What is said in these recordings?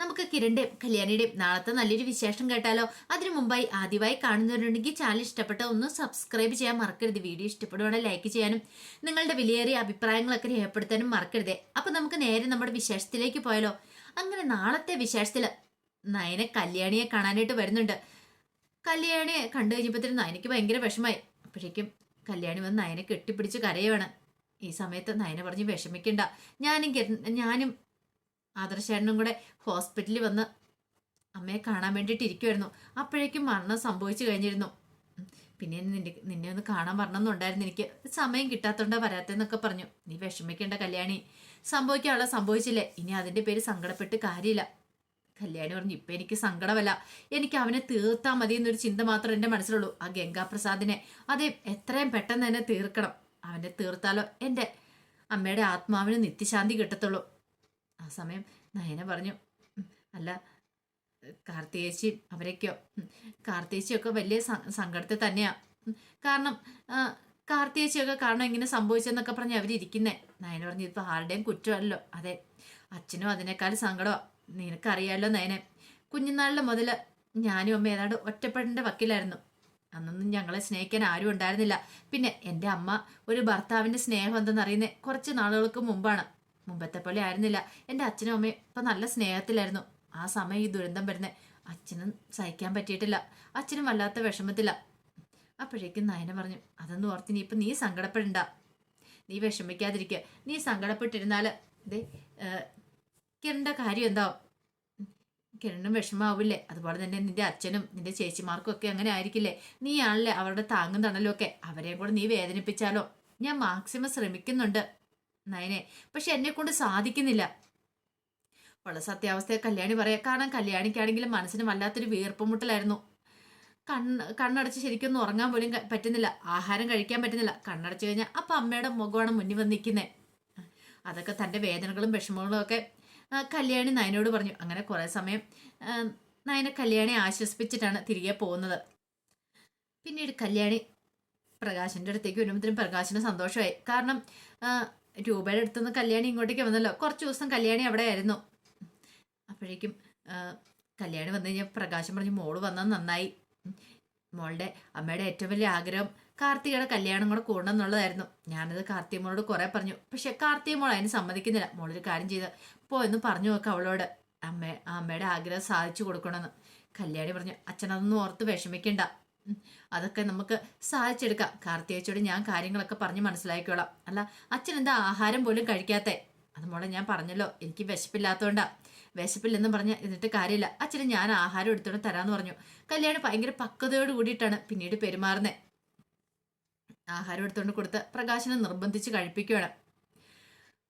നമുക്ക് കിരണിന്റെയും കല്യാണിയുടെയും നാളത്തെ നല്ലൊരു വിശേഷം കേട്ടാലോ? അതിനു മുമ്പായി ആദ്യമായി കാണുന്നവരുണ്ടെങ്കിൽ ചാനൽ ഇഷ്ടപ്പെട്ട ഒന്ന് സബ്സ്ക്രൈബ് ചെയ്യാൻ മറക്കരുത്. വീഡിയോ ഇഷ്ടപ്പെടുവാണെങ്കിൽ ലൈക്ക് ചെയ്യാനും നിങ്ങളുടെ വിലയേറിയ അഭിപ്രായങ്ങളൊക്കെ രേഖപ്പെടുത്താനും മറക്കരുത്. അപ്പൊ നമുക്ക് നേരെ നമ്മുടെ വിശേഷത്തിലേക്ക് പോയാലോ? അങ്ങനെ നാളത്തെ വിശേഷത്തിൽ നയനെ കല്യാണിയെ കാണാനായിട്ട് വരുന്നുണ്ട്. കല്യാണിയെ കണ്ടു കഴിഞ്ഞപ്പോഴത്തേനും നയനയ്ക്ക് ഭയങ്കര വിഷമായി അപ്പോഴേക്കും കല്യാണി വന്ന് നയനെ കെട്ടിപ്പിടിച്ച് കരയുവാണ്. ഈ സമയത്ത് നയനെ പറഞ്ഞ് വിഷമിക്കണ്ട. ഞാനും ഞാനും ആദർശേട്ടനും കൂടെ ഹോസ്പിറ്റലിൽ വന്ന് അമ്മയെ കാണാൻ വേണ്ടിയിട്ട് ഇരിക്കുമായിരുന്നു അപ്പോഴേക്കും മരണം സംഭവിച്ചു കഴിഞ്ഞിരുന്നു. പിന്നെ നിന്റെ നിന്നെ ഒന്ന് കാണാൻ വരണമെന്നുണ്ടായിരുന്നു എനിക്ക്. സമയം കിട്ടാത്തോണ്ടാ വരാത്തെന്നൊക്കെ പറഞ്ഞു. നീ വിഷമിക്കേണ്ട കല്യാണി. സംഭവിക്കാനുള്ള സംഭവിച്ചില്ലേ? ഇനി അതിന്റെ പേര് സങ്കടപ്പെട്ട് കാര്യമില്ല. കല്യാണി പറഞ്ഞു ഇപ്പൊ എനിക്ക് സങ്കടമല്ല. എനിക്ക് അവനെ തീർത്താൽ മതി എന്നൊരു ചിന്ത മാത്രം എന്റെ മനസ്സിലുള്ളൂ. ആ ഗംഗാപ്രസാദിനെ. അത് എത്രയും പെട്ടെന്ന് തന്നെ തീർക്കണം. അവനെ തീർത്താലോ എന്റെ അമ്മയുടെ ആത്മാവിന് നിത്യശാന്തി കിട്ടത്തുള്ളൂ. ആ സമയം നയന പറഞ്ഞു അല്ല കാർത്തികേച്ചി അവരൊക്കെയോ? കാർത്തികേച്ചിയൊക്കെ വലിയ സങ്കടത്തിൽ തന്നെയാ. കാരണം കാർത്തികേച്ചിയൊക്കെ കാരണം ഇങ്ങനെ സംഭവിച്ചെന്നൊക്കെ പറഞ്ഞ് അവരിയ്ക്കുന്നേ നയന പറഞ്ഞു ഇതിപ്പോൾ ആരുടെയും കുറ്റമല്ലോ അതെ അച്ഛനും അതിനേക്കാൾ സങ്കടമാ നിനക്കറിയാലോ നയനെ കുഞ്ഞുനാളിൽ മുതൽ ഞാനും അമ്മ ഏതാണ്ട് ഒറ്റപ്പെടേണ്ട വക്കിലായിരുന്നു. അന്നൊന്നും ഞങ്ങളെ സ്നേഹിക്കാൻ ആരും ഉണ്ടായിരുന്നില്ല. പിന്നെ എന്റെ അമ്മ ഒരു ഭർത്താവിന്റെ സ്നേഹം എന്തെന്നറിയുന്നത് കുറച്ച് നാളുകൾക്ക് മുമ്പാണ്. മുമ്പത്തെ പോലെ ആയിരുന്നില്ല. എന്റെ അച്ഛനും അമ്മയും ഇപ്പം നല്ല സ്നേഹത്തിലായിരുന്നു. ആ സമയം ഈ ദുരന്തം വരുന്നത് അച്ഛനും സഹിക്കാൻ പറ്റിയിട്ടില്ല. അച്ഛനും വല്ലാത്ത വിഷമത്തില്ല അപ്പോഴേക്കും നയന പറഞ്ഞു അതൊന്നും ഓർത്ത് നീ ഇപ്പം നീ സങ്കടപ്പെടണ്ട. നീ വിഷമിക്കാതിരിക്കുക. നീ സങ്കടപ്പെട്ടിരുന്നാൽ ഇതേ കിരണ്ട കാര്യം എന്താവും കിരണും വിഷമാവില്ലേ? അതുപോലെ തന്നെ നിന്റെ അച്ഛനും നിന്റെ ചേച്ചിമാർക്കും ഒക്കെ അങ്ങനെ ആയിരിക്കില്ലേ? നീ ആണല്ലേ അവരുടെ താങ്ങും തണലും ഒക്കെ. അവരെയും കൂടെ നീ വേദനിപ്പിച്ചാലോ? ഞാൻ മാക്സിമം ശ്രമിക്കുന്നുണ്ട്. നയനെ. പക്ഷെ എന്നെ കൊണ്ട് സാധിക്കുന്നില്ല. ഉള്ള സത്യാവസ്ഥയെ കല്യാണി പറയാം. കാരണം കല്യാണിക്കാണെങ്കിലും മനസ്സിന് വല്ലാത്തൊരു വീർപ്പുമുട്ടലായിരുന്നു. കണ്ണ് കണ്ണടച്ച് ശരിക്കൊന്നും ഉറങ്ങാൻ പോലും പറ്റുന്നില്ല. ആഹാരം കഴിക്കാൻ പറ്റുന്നില്ല. കണ്ണടച്ച് കഴിഞ്ഞാൽ അപ്പം അമ്മയുടെ മുഖമാണ് മുന്നിൽ വന്ന് നിൽക്കുന്നത് അതൊക്കെ തന്റെ വേദനകളും വിഷമങ്ങളും ഒക്കെ കല്യാണി നയനോട് പറഞ്ഞു. അങ്ങനെ കുറേ സമയം നയനെ കല്യാണി ആശ്വസിപ്പിച്ചിട്ടാണ് തിരികെ പോകുന്നത്. പിന്നീട് കല്യാണി പ്രകാശിന്റെ അടുത്തേക്ക് വരുമ്പോഴത്തേനും പ്രകാശിന് സന്തോഷമായി. കാരണം രൂപയുടെ അടുത്തുനിന്ന് കല്യാണി ഇങ്ങോട്ടേക്ക് വന്നല്ലോ. കുറച്ച് ദിവസം കല്യാണി അവിടെ ആയിരുന്നു അപ്പോഴേക്കും കല്യാണി വന്നു കഴിഞ്ഞാൽ പ്രകാശം പറഞ്ഞു മോൾ വന്നത് നന്നായി. മോളുടെ അമ്മയുടെ ഏറ്റവും വലിയ ആഗ്രഹം കാർത്തികയുടെ കല്യാണം കൂടെ കൂടണം എന്നുള്ളതായിരുന്നു. ഞാനത് കാർത്തിക മോളോട് കുറെ പറഞ്ഞു. പക്ഷെ കാർത്തിക മോൾ അതിന് സമ്മതിക്കുന്നില്ല. മോളൊരു കാര്യം ചെയ്ത് പോ എന്ന് പറഞ്ഞു നോക്കാം അവളോട്. അമ്മ അമ്മയുടെ ആഗ്രഹം സാധിച്ചു കൊടുക്കണമെന്ന്. കല്യാണി പറഞ്ഞു അച്ഛനതൊന്നും ഓർത്ത് വിഷമിക്കണ്ട. അതൊക്കെ നമുക്ക് സാധിച്ചെടുക്കാം. കാർത്തിയേച്ചിയോട് ഞാൻ കാര്യങ്ങളൊക്കെ പറഞ്ഞ് മനസ്സിലാക്കിക്കോളാം. അല്ല അച്ഛൻ എന്താ ആഹാരം പോലും കഴിക്കാത്തെ? അത് മോളെ ഞാൻ പറഞ്ഞല്ലോ എനിക്ക് വിശപ്പില്ലാത്തതുകൊണ്ടാ വിശപ്പില്ലെന്ന് പറഞ്ഞ എന്നിട്ട് കാര്യമില്ല. അച്ഛന് ഞാൻ ആഹാരം എടുത്തോണ്ട് തരാന്ന് പറഞ്ഞു. കല്യാണം ഭയങ്കര പക്വതയോട് കൂടിയിട്ടാണ് പിന്നീട് പെരുമാറുന്നത് ആഹാരം എടുത്തുകൊണ്ട് കൊടുത്ത് പ്രകാശനെ നിർബന്ധിച്ച് കഴിപ്പിക്കുകയാണ്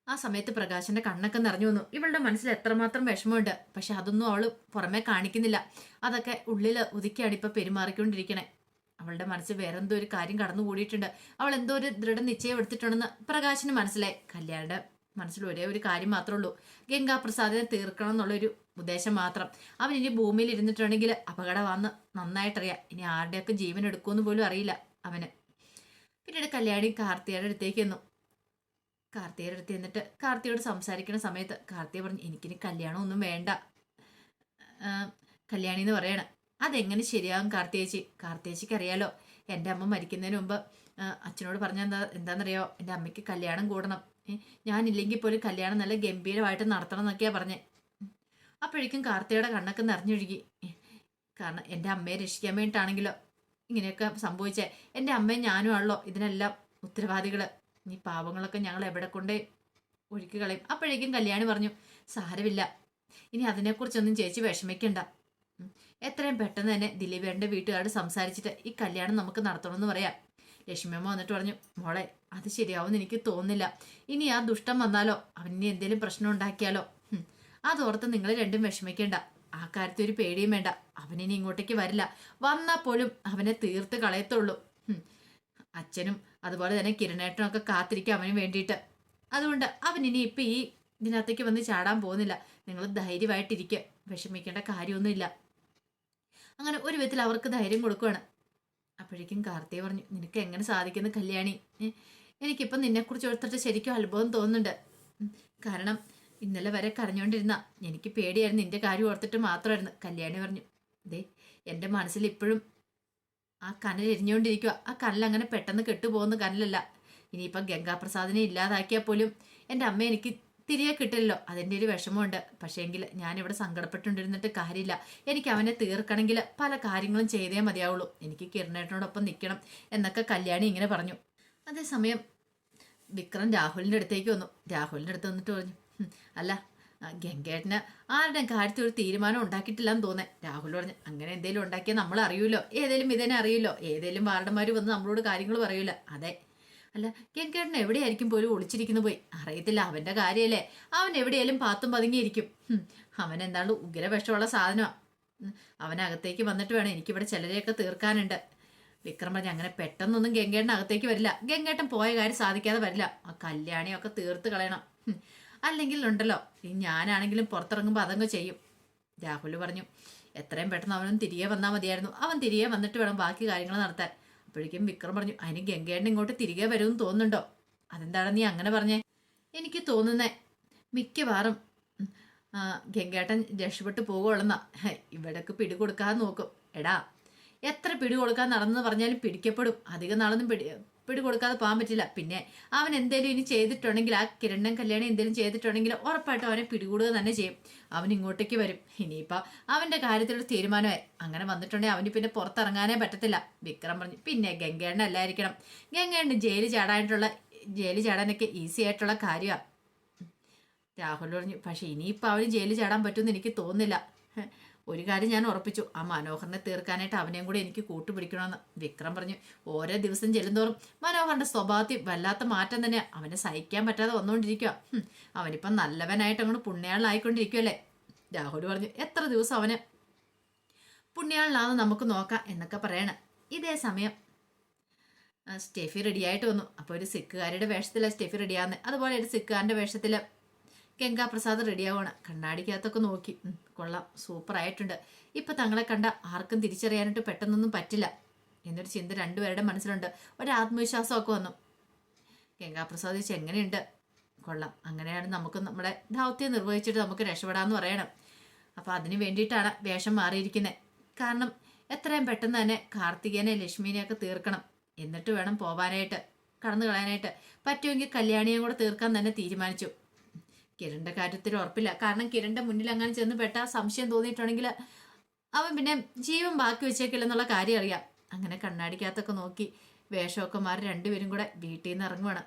ആ സമയത്ത് പ്രകാശന്റെ കണ്ണൊക്കെ നിറഞ്ഞു വന്നു. ഇവളുടെ മനസ്സിൽ എത്രമാത്രം വിഷമമുണ്ട്. പക്ഷെ അതൊന്നും അവൾ പുറമെ കാണിക്കുന്നില്ല. അതൊക്കെ ഉള്ളിൽ ഒതുക്കിയാണ് ഇപ്പൊ പെരുമാറിക്കൊണ്ടിരിക്കണേ. അവളുടെ മനസ്സിൽ വേറെന്തോ ഒരു കാര്യം കടന്നു കൂടിയിട്ടുണ്ട്. അവൾ എന്തോ ഒരു ദൃഢ ദൃഢനിശ്ചയം എടുത്തിട്ടുണ്ടെന്ന് പ്രകാശിന് മനസ്സിലായി. കല്യാണിന്റെ മനസ്സിൽ ഒരേ ഒരു കാര്യം മാത്രമേ ഉള്ളൂ. ഗംഗാപ്രസാദിനെ തീർക്കണം എന്നുള്ളൊരു ഉദ്ദേശം മാത്രം. അവൻ ഇനി ഭൂമിയിൽ ഇരുന്നിട്ടുണ്ടെങ്കിൽ അപകടം വന്ന് നന്നായിട്ടറിയാം. ഇനി ആരുടെയൊക്കെ ജീവൻ എടുക്കുമെന്ന് പോലും അറിയില്ല അവന്. പിന്നീട് കല്യാണി കാർത്തിയുടെ അടുത്തേക്ക് എന്നു കാർത്തികയുടെ അടുത്ത് എന്നിട്ട് കാർത്തിയോട് സംസാരിക്കുന്ന സമയത്ത് കാർത്തിയ പറഞ്ഞു എനിക്കിനി കല്യാണം ഒന്നും വേണ്ട. കല്യാണി എന്ന് പറയണ. അതെങ്ങനെ ശരിയാകും കാർത്തിയേച്ചി കാർത്തിയേച്ചിക്ക് അറിയാലോ എന്റെ അമ്മ മരിക്കുന്നതിന് മുമ്പ് അച്ഛനോട് പറഞ്ഞ എന്താ എന്താണെന്നറിയോ? എന്റെ അമ്മയ്ക്ക് കല്യാണം കൂടണം. ഞാനില്ലെങ്കിൽ പോലും കല്യാണം നല്ല ഗംഭീരമായിട്ട് നടത്തണം എന്നൊക്കെയാ പറഞ്ഞേ. അപ്പോഴേക്കും കാർത്തിയുടെ കണ്ണൊക്കെ നിറഞ്ഞൊഴുകി. കാരണം എന്റെ അമ്മയെ രക്ഷിക്കാൻ വേണ്ടിയിട്ടാണെങ്കിലോ ഇങ്ങനെയൊക്കെ സംഭവിച്ചേ. എന്റെ അമ്മയും ഞാനും ആണല്ലോ ഇതിനെല്ലാം ഉത്തരവാദികൾ. ഈ പാവങ്ങളൊക്കെ ഞങ്ങൾ എവിടെ കൊണ്ട് ഒഴുക്കി കളയും? അപ്പോഴേക്കും കല്യാണി പറഞ്ഞു സാരമില്ല. ഇനി അതിനെക്കുറിച്ചൊന്നും ചേച്ചി വിഷമിക്കണ്ട. എത്രയും പെട്ടെന്ന് തന്നെ ദിലീപേട്ടന്റെ വീട്ടുകാരോട് സംസാരിച്ചിട്ട് ഈ കല്യാണം നമുക്ക് നടത്തണമെന്ന് പറയാം. ലക്ഷ്മിയമ്മ വന്നിട്ട് പറഞ്ഞു മോളെ അത് ശരിയാവുമെന്ന് എനിക്ക് തോന്നുന്നില്ല. ഇനി ആ ദുഷ്ടം വന്നാലോ? അവന് എന്തെങ്കിലും പ്രശ്നം ഉണ്ടാക്കിയാലോ. അതോർത്ത് നിങ്ങൾ രണ്ടും വിഷമിക്കേണ്ട. ആ കാര്യത്തിൽ ഒരു പേടിയും വേണ്ട. അവനിനി ഇങ്ങോട്ടേക്ക് വരില്ല. വന്നാൽ പോലും അവനെ തീർത്ത് കളയത്തുള്ളൂ. അച്ഛനും അതുപോലെ തന്നെ കിരണേട്ടനൊക്കെ കാത്തിരിക്കുക കാത്തിരിക്കും അവന് വേണ്ടിയിട്ട്. അതുകൊണ്ട് അവൻ ഇനി ഇപ്പം ഈ ഇതിനകത്തേക്ക് വന്ന് ചാടാൻ പോകുന്നില്ല. നിങ്ങൾ ധൈര്യമായിട്ടിരിക്കുക വിഷമിക്കേണ്ട കാര്യമൊന്നുമില്ല. അങ്ങനെ ഒരു വിധത്തിൽ അവർക്ക് ധൈര്യം കൊടുക്കുകയാണ് അപ്പോഴേക്കും കാർത്തിയെ പറഞ്ഞു നിനക്ക് എങ്ങനെ സാധിക്കുന്നു കല്യാണി? എനിക്കിപ്പം നിന്നെക്കുറിച്ച് ഓർത്തിട്ട് ശരിക്കും അത്ഭുതം തോന്നുന്നുണ്ട്. കാരണം ഇന്നലെ വരെ കരഞ്ഞുകൊണ്ടിരുന്ന എനിക്ക് പേടിയായിരുന്നു നിന്റെ കാര്യം ഓർത്തിട്ട് മാത്രമായിരുന്നു കല്യാണി പറഞ്ഞു. ദേ എന്റെ മനസ്സിൽ ഇപ്പോഴും ആ കനൽ എരിഞ്ഞുകൊണ്ടിരിക്കുക ആ കനൽ അങ്ങനെ പെട്ടെന്ന് കെട്ടുപോകുന്ന കനലല്ല. ഇനിയിപ്പം ഗംഗാപ്രസാദിനെ ഇല്ലാതാക്കിയാൽ പോലും എന്റെ അമ്മ എനിക്ക് തിരികെ കിട്ടില്ലല്ലോ. അതിന്റെ ഒരു വിഷമമുണ്ട്. പക്ഷേ പക്ഷേങ്കിൽ ഞാനിവിടെ സങ്കടപ്പെട്ടുകൊണ്ടിരുന്നിട്ട് കാര്യമില്ല. എനിക്ക് അവനെ തീർക്കണമെങ്കിൽ പല കാര്യങ്ങളും ചെയ്തേ മതിയാവുള്ളൂ. എനിക്ക് കിരണേട്ടനോടൊപ്പം നിൽക്കണം എന്നൊക്കെ കല്യാണി ഇങ്ങനെ പറഞ്ഞു. അതേസമയം വിക്രം രാഹുലിന്റെ അടുത്തേക്ക് വന്നു. രാഹുലിന്റെ അടുത്ത് വന്നിട്ട് പറഞ്ഞു അല്ല ഗംഗേട്ടന് ആരുടെ കാര്യത്തിൽ ഒരു തീരുമാനം ഉണ്ടാക്കിയിട്ടില്ലെന്ന് തോന്നേ. രാഹുൽ പറഞ്ഞു അങ്ങനെ എന്തെങ്കിലും ഉണ്ടാക്കിയാൽ നമ്മൾ അറിയൂലോ? ഏതെങ്കിലും ഇതിനെ അറിയൂലോ? ഏതെങ്കിലും വാർഡന്മാർ വന്ന് നമ്മളോട് കാര്യങ്ങൾ പറയൂല? അതെ. അല്ല ഗംഗേട്ടൻ എവിടെയായിരിക്കും പോലും ഒളിച്ചിരിക്കുന്നു പോയി. അറിയത്തില്ല അവന്റെ കാര്യമല്ലേ അവൻ എവിടെയാലും പാത്തും പതുങ്ങിയിരിക്കും. അവൻ എന്താണ് ഉഗ്ര വിഷമുള്ള സാധനമാണ് അവനകത്തേക്ക് വന്നിട്ട് വേണം എനിക്കിവിടെ ചിലരെയൊക്കെ തീർക്കാനുണ്ട്. വിക്രം പറഞ്ഞു അങ്ങനെ പെട്ടെന്നൊന്നും ഗംഗേട്ടൻ അകത്തേക്ക് വരില്ല. ഗംഗേട്ടൻ പോയ കാര്യം സാധിക്കാതെ വരില്ല. ആ കല്യാണിയൊക്കെ തീർത്ത് കളയണം. അല്ലെങ്കിൽ ഉണ്ടല്ലോ ഈ ഞാനാണെങ്കിലും പുറത്തിറങ്ങുമ്പോൾ അതങ്ങ് ചെയ്യും. രാഹുൽ പറഞ്ഞു എത്രയും പെട്ടെന്ന് അവനും തിരികെ വന്നാൽ മതിയായിരുന്നു. അവൻ തിരികെ വന്നിട്ട് വേണം ബാക്കി കാര്യങ്ങൾ നടത്താൻ. അപ്പോഴേക്കും വിക്രം പറഞ്ഞു അതിന് ഗംഗേട്ടൻ ഇങ്ങോട്ട് തിരികെ വരുമെന്ന് തോന്നുന്നുണ്ടോ? അതെന്താണ് നീ അങ്ങനെ പറഞ്ഞേ? എനിക്ക് തോന്നുന്നേ മിക്കവാറും ഗംഗേട്ടൻ രക്ഷപ്പെട്ടു പോകുള്ളെന്നാ ഇവിടേക്ക് പിടികൊടുക്കാതെ നോക്കും. എടാ എത്ര പിടി കൊടുക്കാൻ നടന്നെന്ന് പറഞ്ഞാലും പിടിക്കപ്പെടും. അധികം നാളൊന്നും പിടി കൊടുക്കാതെ പോകാൻ പറ്റില്ല. പിന്നെ അവൻ എന്തേലും ഇനി ചെയ്തിട്ടുണ്ടെങ്കിൽ ആ കിരണ്ണൻ കല്യാണം എന്തേലും ചെയ്തിട്ടുണ്ടെങ്കിൽ ഉറപ്പായിട്ടും അവനെ പിടികൂടുക തന്നെ ചെയ്യും. അവൻ ഇങ്ങോട്ടേക്ക് വരും. ഇനിയിപ്പോൾ അവന്റെ കാര്യത്തിലൊരു തീരുമാനമായി. അങ്ങനെ വന്നിട്ടുണ്ടെങ്കിൽ അവന് പിന്നെ പുറത്തിറങ്ങാനേ പറ്റത്തില്ല. വിക്രം പറഞ്ഞു പിന്നെ ഗംഗേണ്ണ അല്ലായിരിക്കണം. ഗംഗേണ്ണ ജയിലിൽ ചാടാനായിട്ടുള്ള ജയിലിൽ ചാടാനൊക്കെ ഈസി ആയിട്ടുള്ള കാര്യമാണ് രാഹുൽ പറഞ്ഞു പക്ഷെ ഇനിയിപ്പോൾ അവന് ജയിലിൽ ചാടാൻ പറ്റുമെന്ന് എനിക്ക് തോന്നുന്നില്ല. ഒരു കാര്യം ഞാൻ ഉറപ്പിച്ചു. ആ മനോഹറിനെ തീർക്കാനായിട്ട് അവനെയും കൂടെ എനിക്ക് കൂട്ടുപിടിക്കണമെന്ന് വിക്രം പറഞ്ഞു. ഓരോ ദിവസം ചെല്ലുന്തോറും മനോഹറിന്റെ സ്വഭാവത്തിൽ വല്ലാത്ത മാറ്റം തന്നെ. അവനെ സഹിക്കാൻ പറ്റാതെ വന്നുകൊണ്ടിരിക്കുക അവനിപ്പം നല്ലവനായിട്ട് അങ്ങോട്ട് പുണ്യാളായിക്കൊണ്ടിരിക്കുമല്ലേ രാഹുൽ പറഞ്ഞു എത്ര ദിവസം അവന് പുണ്യാളിലാണെന്ന് നമുക്ക് നോക്കാം എന്നൊക്കെ പറയണം. ഇതേ സമയം സ്റ്റെഫി റെഡിയായിട്ട് വന്നു. അപ്പോൾ ഒരു സിക്കുകാരുടെ വേഷത്തിലാണ് സ്റ്റെഫി റെഡിയാകുന്നത് അതുപോലെ ഒരു സിക്കുകാരന്റെ വേഷത്തിൽ ഗംഗാപ്രസാദ് റെഡിയാവുകയാണ് കണ്ണാടിക്കകത്തൊക്കെ നോക്കി. കൊള്ളാം. സൂപ്പർ ആയിട്ടുണ്ട്. ഇപ്പം തങ്ങളെ കണ്ട ആർക്കും തിരിച്ചറിയാനായിട്ട് പെട്ടെന്നൊന്നും പറ്റില്ല. എന്നൊരു ചിന്ത രണ്ടുപേരുടെ മനസ്സിലുണ്ട്. ഒരു ആത്മവിശ്വാസമൊക്കെ വന്നു. ഗംഗാപ്രസാദ് ചേച്ചി എങ്ങനെയുണ്ട്? കൊള്ളാം. അങ്ങനെയാണ് നമുക്ക് നമ്മുടെ ദൗത്യം നിർവഹിച്ചിട്ട് നമുക്ക് രക്ഷപ്പെടാന്ന് പറയണം. അപ്പോൾ അതിനു വേണ്ടിയിട്ടാണ് വേഷം മാറിയിരിക്കുന്നത് കാരണം എത്രയും പെട്ടെന്ന് തന്നെ കാർത്തികേനെ ലക്ഷ്മീനെയൊക്കെ തീർക്കണം. എന്നിട്ട് വേണം പോവാനായിട്ട് കടന്നു കളയാനായിട്ട്. പറ്റുമെങ്കിൽ കല്യാണിയും കൂടെ തീർക്കാൻ തന്നെ തീരുമാനിച്ചു. കിരണിന്റെ കാര്യത്തിൽ ഉറപ്പില്ല. കാരണം കിരണിന്റെ മുന്നിൽ അങ്ങനെ ചെന്ന് പെട്ട സംശയം തോന്നിയിട്ടുണ്ടെങ്കിൽ അവൻ പിന്നെ ജീവൻ ബാക്കി വെച്ചേക്കില്ലെന്നുള്ള കാര്യം അറിയാം. അങ്ങനെ കണ്ണാടിക്കകത്തൊക്കെ നോക്കി വേഷമൊക്കെ മാറി രണ്ടുപേരും കൂടെ വീട്ടിൽ നിന്ന് ഇറങ്ങുവാണ്.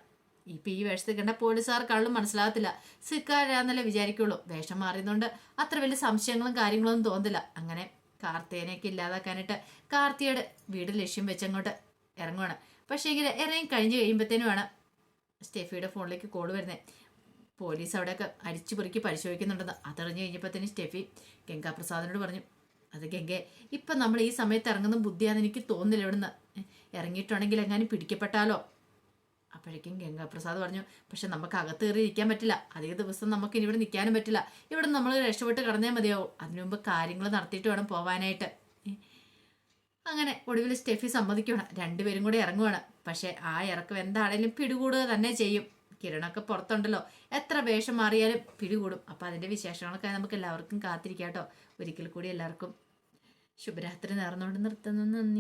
ഇപ്പൊ ഈ വേഷത്തിൽ കണ്ട പോലീസുകാർ കള്ളും മനസ്സിലാകത്തില്ല. സിക്കാരാന്നല്ലേ വിചാരിക്കുള്ളൂ. വേഷം മാറിയതുകൊണ്ട് അത്ര വലിയ സംശയങ്ങളും കാര്യങ്ങളൊന്നും തോന്നില്ല അങ്ങനെ കാർത്തേനെയൊക്കെ ഇല്ലാതാക്കാനായിട്ട് കാർത്തിയുടെ വീട് ലക്ഷ്യം വെച്ചങ്ങോട്ട് ഇറങ്ങുവാണ്. പക്ഷേ എങ്കിൽ ഇറങ്ങി കഴിഞ്ഞ് കഴിയുമ്പോഴത്തേനുമാണ് സ്റ്റെഫിയുടെ ഫോണിലേക്ക് കോൾ വരുന്നത് പോലീസ് അവിടെയൊക്കെ അരിച്ചു പെറുക്കി പരിശോധിക്കുന്നുണ്ടെന്ന് അതറിഞ്ഞു കഴിഞ്ഞപ്പോഴത്തേന് സ്റ്റെഫി ഗംഗാപ്രസാദിനോട് പറഞ്ഞു അത് ഗംഗെ ഇപ്പം നമ്മൾ ഈ സമയത്ത് ഇറങ്ങുന്ന ബുദ്ധിയാണെന്ന് എനിക്ക് തോന്നുന്നില്ല ഇവിടുന്ന്. ഇറങ്ങിയിട്ടുണ്ടെങ്കിൽ എങ്ങാനും പിടിക്കപ്പെട്ടാലോ? അപ്പോഴേക്കും ഗംഗാപ്രസാദ് പറഞ്ഞു പക്ഷെ നമുക്ക് അകത്ത് കയറി ഇരിക്കാൻ പറ്റില്ല. അതേ ദിവസം നമുക്ക് ഇനി ഇവിടെ നിൽക്കാനും പറ്റില്ല. ഇവിടെ നമ്മൾ രക്ഷപ്പെട്ട് കടന്നേ മതിയാവും. അതിനു മുമ്പ് കാര്യങ്ങൾ നടത്തിയിട്ട് വേണം പോവാനായിട്ട്. അങ്ങനെ ഒടുവിൽ സ്റ്റെഫി സമ്മതിക്കുകയാണ് രണ്ടുപേരും കൂടെ ഇറങ്ങുവാണ്. പക്ഷെ ആ ഇറക്കം എന്താണേലും പിടികൂടുക തന്നെ ചെയ്യും. കിരണൊക്കെ പുറത്തുണ്ടല്ലോ. എത്ര വേഷം മാറിയാലും പിടികൂടും. അപ്പം അതിന്റെ വിശേഷങ്ങളൊക്കെ നമുക്ക് എല്ലാവർക്കും കാത്തിരിക്കാം കേട്ടോ ഒരിക്കൽ കൂടി എല്ലാവർക്കും ശുഭരാത്രി നേർന്നുകൊണ്ട് നിർത്തുന്നു. നന്ദി.